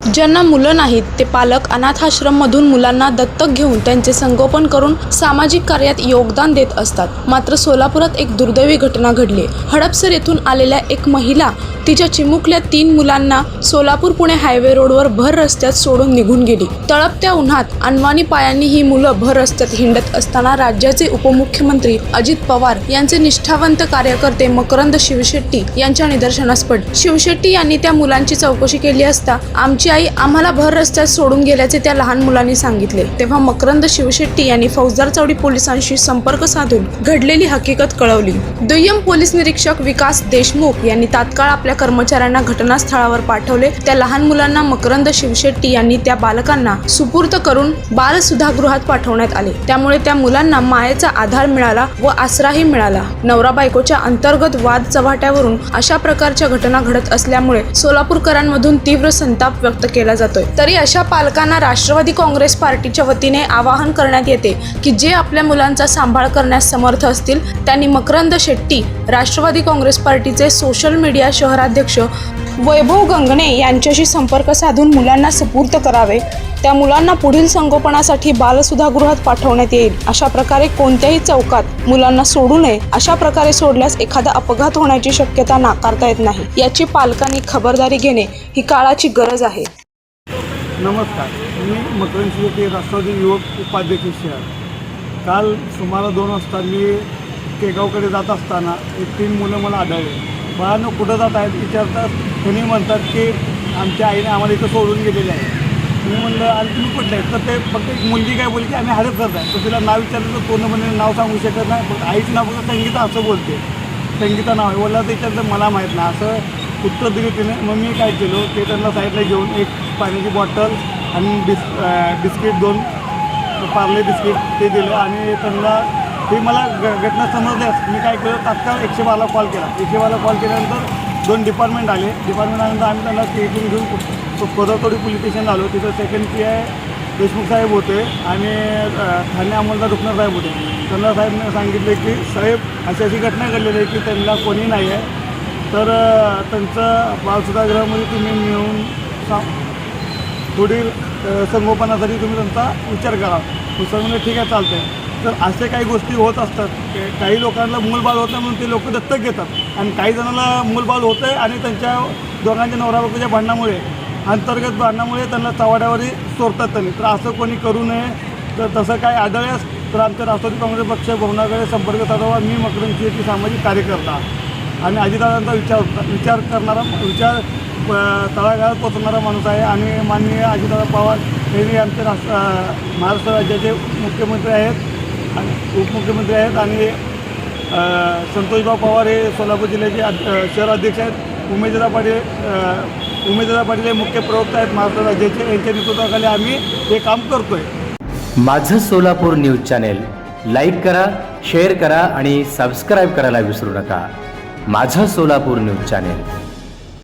ज्यांना मुलं नाहीत ते पालक अनाथाश्रममधून मुलांना दत्तक घेऊन त्यांचे संगोपन करून सामाजिक कार्यात योगदान देत असतात. मात्र सोलापुरात एक दुर्दैवी घटना घडली. हडपसर येथून आलेल्या एक महिला तिच्या चिमुकल्या तीन मुलांना सोलापूर पुणे हायवे रोडवर भर रस्त्यात सोडून निघून गेली. तळपत्या उन्हात अनवाणी पायांनी ही मुलं भर रस्त्यात हिंडत असताना राज्याचे उपमुख्यमंत्री अजित पवार यांचे निष्ठावंत कार्यकर्ते मकरंद शिवशेट्टी यांच्या निदर्शनास पडले. शिवशेट्टी यांनी त्या मुलांची चौकशी केली असता आमची आई आम्हाला भर रस्त्यात सोडून गेल्याचे त्या लहान मुलांनी सांगितले. तेव्हा मकरंद शिवशेट्टी यांनी फौजदार चौडी पोलिसांशी संपर्क साधून घडलेली हकीकत कळवली. दुय्यम पोलीस निरीक्षक विकास देशमुख यांनी तात्काळ आपल्या कर्मचाऱ्यांना घटनास्थळावर पाठवले. त्या लहान मुलांना मकरंद शिवशेट्टी यांनी त्या बालकांना सुपूर्त करून बाल सुधागृहात पाठवण्यात आले. त्यामुळे त्या मुलांना मायेचा आधार मिळाला व आसराही मिळाला. नवरा बायकोच्या अंतर्गत वाद चव्हाट्यावरून अशा प्रकारच्या घटना घडत असल्यामुळे सोलापूरकरांमधून तीव्र संताप व्यक्त केला जातोय. तरी अशा पालकांना राष्ट्रवादी काँग्रेस पार्टीच्या वतीने आवाहन करण्यात येते की जे आपल्या मुलांचा सांभाळ करण्यास समर्थ असतील त्यांनी मकरंद शेट्टी राष्ट्रवादी काँग्रेस पार्टीचे सोशल मीडिया शहराध्यक्ष वैभव गंगणे यांच्याशी संपर्क साधून मुलांना सुपूर्त करावे. त्या मुलांना पुढील संगोपनासाठी बालसुधागृहात पाठवण्यात येईल. अशा प्रकारे कोणत्याही चौकात मुलांना सोडू नये अशा प्रकारे सोडल्यास एखादा अपघात होण्याची शक्यता नाकारता येत नाही. याची पालकांनी खबरदारी घेणे ही काळाची गरज आहे. नमस्कार. मी मकरंशी येथे राष्ट्रवादी युवक उपाध्यक्ष शहर. काल सुमारे दोन वाजता मी केगावकडे जात असताना एक तीन मुलं मला आढळले. बाळांना कुठं जात आहेत? विचारतात. त्यांनी म्हणतात की आमच्या आईने आम्हाला इथं सोडून गेलेले आहे. मी म्हणलं आणि तुम्ही कुठले? तर ते फक्त एक मुलगी काय बोलली की आम्ही हडप करत तर तिला नाव विचारलं तर पूर्णपणे नाव सांगू शकत नाही. फक्त आईचं नाव फक्त संगीता असं बोलते. संगीता नाव आहे. बोलला तर मला माहीत नाही. असं उत्तर दिली तिने. मग मी काय केलं ते त्यांना साईडला घेऊन एक पाण्याची बॉटल आणि बिस बिस्किट दोन पार्ले बिस्किट ते दिलं आणि त्यांना ते मला घटना समजल्यास मी काय केलं तात्काळ एकशे बाराला कॉल केला. एकशे बाराला कॉल केल्यानंतर दोन डिपार्टमेंट आले. डिपार्टमेंट आल्यानंतर आम्ही त्यांना स्टेशन घेऊन कोदरतोडी पोलीस स्टेशन आलो. तिथं सेकंड पी आय देशमुख साहेब होते आणि ठाणे अंमलदार रुपनाथ साहेब होते. त्यांना साहेबने सांगितले की साहेब अशी अशी घटना घडलेली आहे की त्यांना कोणी नाही आहे तर त्यांचं बालसुधागृहामध्ये तुम्ही मिळून सा पुढील संगोपनासाठी तुम्ही त्यांचा विचार करा. मग सर म्हणजे ठीक आहे चालतं आहे तर असे काही गोष्टी होत असतात. की काही लोकांना मूलबाळ होत नाही म्हणून ते लोक दत्तक घेतात. आणि काही जणांना मूलबाळ होतं आहे आणि त्यांच्या दोघांच्या नवरा भांडणामुळे अंतर्गत भांडणामुळे त्यांना चवाड्यावरही सोडतात त्यांनी. तर असं कोणी करू नये. तर तसं काय आढळल्यास तर आमच्या राष्ट्रवादी काँग्रेस पक्ष भवनाकडे संपर्क साधावा. मी मकरंची सामाजिक कार्यकर्ता. आणि अजितदादांचा विचार विचार करणारा विचार तळागाळात पोचवणारा माणूस आहे आणि माननीय अजितदादा पवार हे आमचे राष्ट्र महाराष्ट्र राज्याचे मुख्यमंत्री आहेत आणि उपमुख्यमंत्री आहेत आणि अ, संतोषभाऊ पवार हे सोलापूर जिल्ह्याचे शहर अध्यक्ष आहेत. उमेशदा पाटील उमेददा उमेशदा पाटील हे मुख्य प्रवक्ता आहेत महाराष्ट्र राज्याचे. यांच्या नेतृत्वाखाली आम्ही हे काम करतो आहे माझं सोलापूर न्यूज चॅनेल लाईक करा शेअर करा आणि सबस्क्राईब करायला विसरू नका. माझं सोलापूर न्यूज चॅनेल.